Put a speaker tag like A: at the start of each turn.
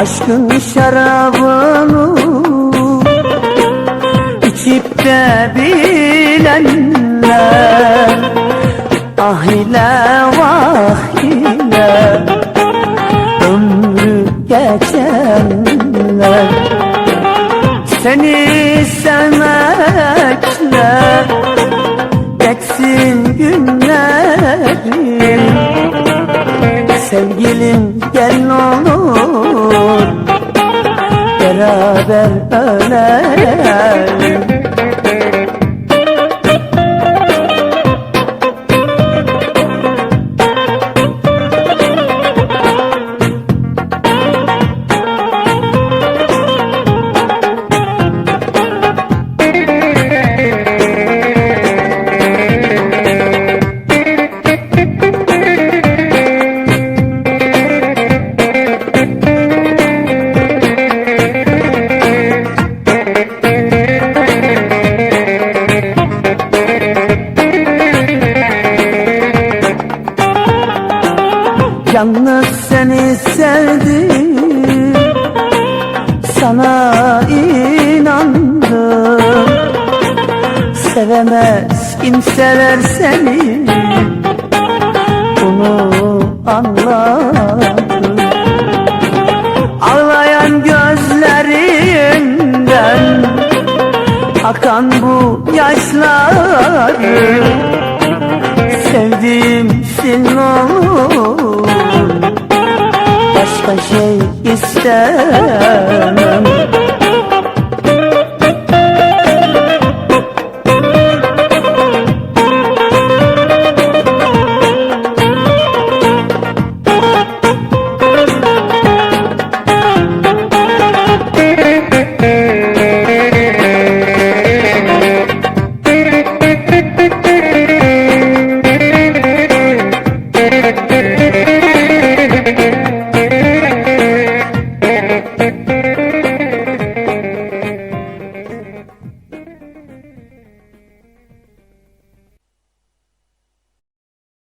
A: Aşkın şarabını içip de bilenler Ah ile vah ile ömrü geçenler. Seni sevmekle gel olur Beraber ölelim Yalnız seni sevdim. Sana inandım. Sevemez kimseler seni. Bunu anladım. Ağlayan gözlerimden Akan bu yaşları. şey istemem.